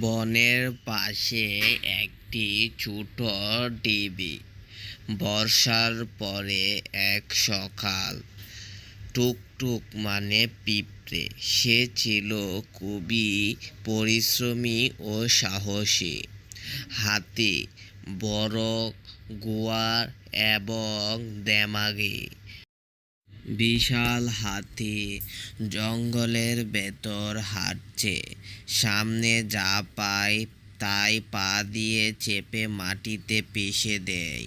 বনের পাশে একটি ছোট ডিবি বর্ষার পরে এক সকাল টুকটুক মানে পিঁপড়ে। সে ছিল খুবই পরিশ্রমী ও সাহসী। হাতি, বড়, গোয়ার এবং দেমাগি। বিশাল হাতি জঙ্গলের ভেতর হাঁটছে। সামনে যা পায় তাই পা দিয়ে চেপে মাটিতে পিষে দেয়।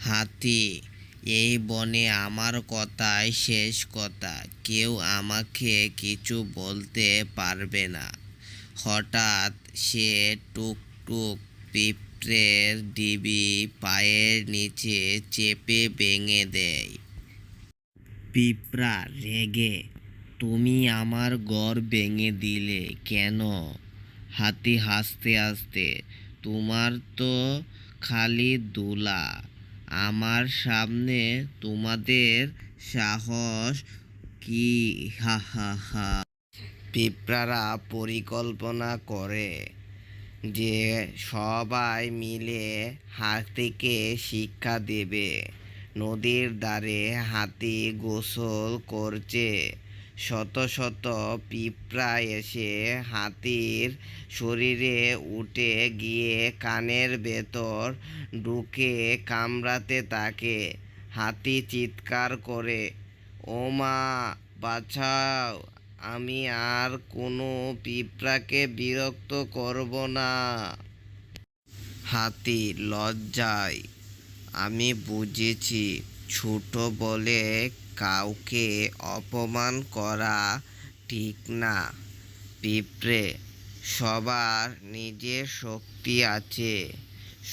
হাতি, এই বনে আমার কথাই শেষ কথা। কেউ আমাকে কিছু বলতে পারবে না। হঠাৎ সে টুকটুক পিঁপড়ের ডিবি পায়ের নিচে চেপে ভেঙে দেয়। পিঁপড়া, রেগে, তুমি আমার গড় ভেঙে দিলে কেন? হাতি হাসতে হাসতে, তোমার তো খালি দুলা, আমার সামনে তোমাদের সাহস কি? হা হা হা। পিঁপড়ারা পরিকল্পনা করে যে সবাই মিলে হাতিকে শিক্ষা দেবে। নদীর ধারে হাতি গোসল করছে। শত শত পিঁপড়া এসে হাতির শরীরে উঠে গিয়ে কানের ভেতর ঢুকে কামড়াতে তাকে হাতি চিৎকার করে, ও মা, বাঁচাও, আমি আর কোনো পিঁপড়াকে বিরক্ত করব না। হাতি লজ্জায় আমি বুঝেছি, ছোট বলে কাউকে অপমান করা ঠিক না। পিঁপড়ে, সবার নিজের শক্তি আছে।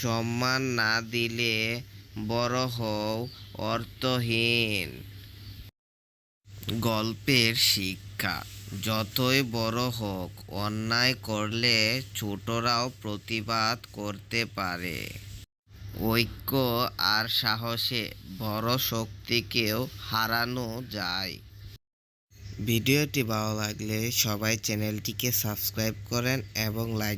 সম্মান না দিলে বড় হও অর্থহীন। গল্পের শিক্ষা, যতই বড় হোক, অন্যায় করলে ছোটরাও প্রতিবাদ করতে পারে। ঐক্য আর সাহসে বড় শক্তিকেও হারানো যায়। ভিডিওটি ভালো লাগলে সবাই চ্যানেলটিকে সাবস্ক্রাইব করেন এবং লাইক